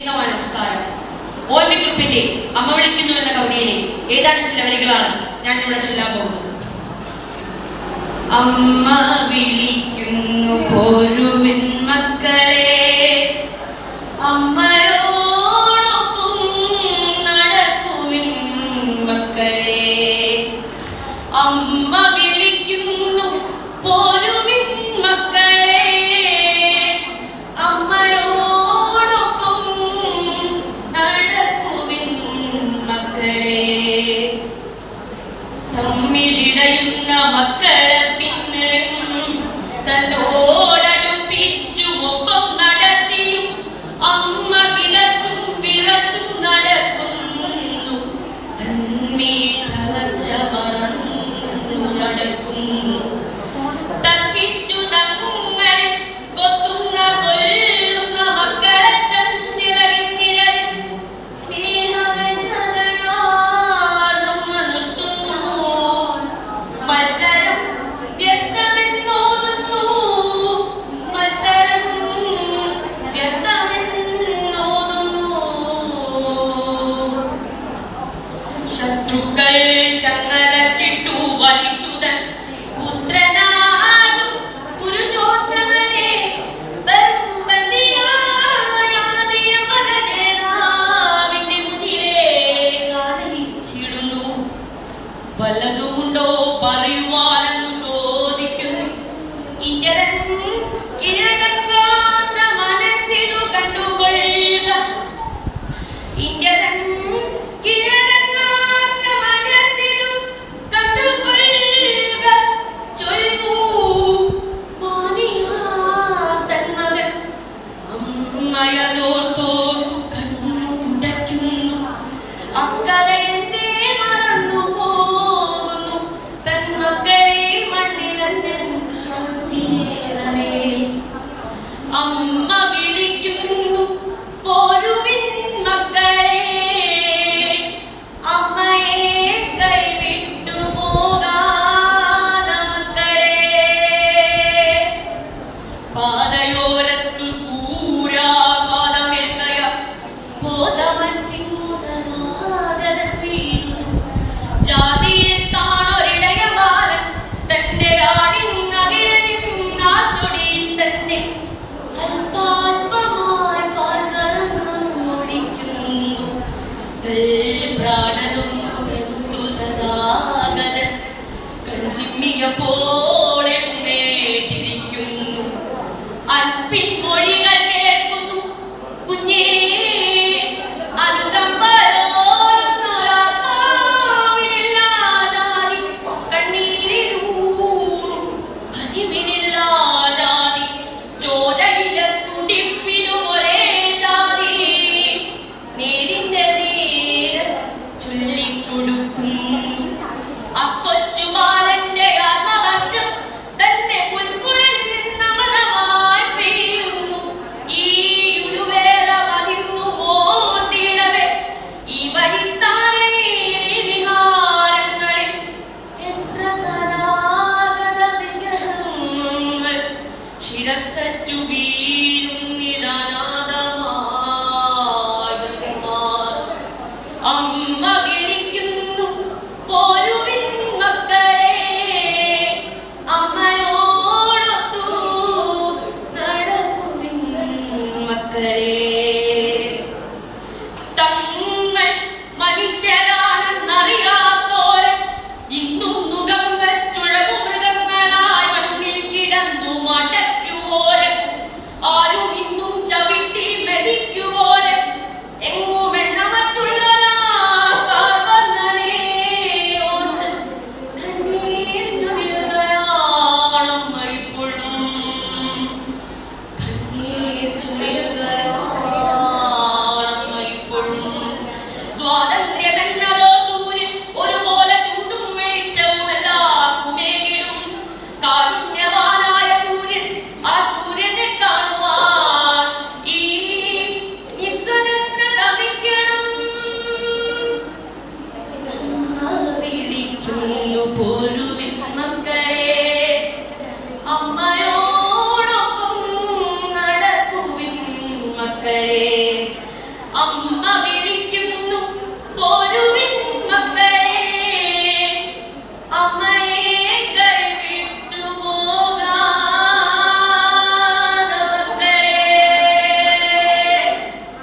നമസ്കാരം. ഓ എം ഗ്രൂപ്പിന്റെ അമ്മ വിളിക്കുന്നു എന്ന കവിതയിലെ ഏതാനും ചില വരികളാണ് ഞാൻ ഇവിടെ ചൊല്ലാൻ പോകുന്നത്. അമ്മ പോരു me, I'm ശത്രുക്കൾ ചങ്ങലക്കിട്ടു വലിച്ചു Mayador todo. ചിമ്മിയ പോ Amen.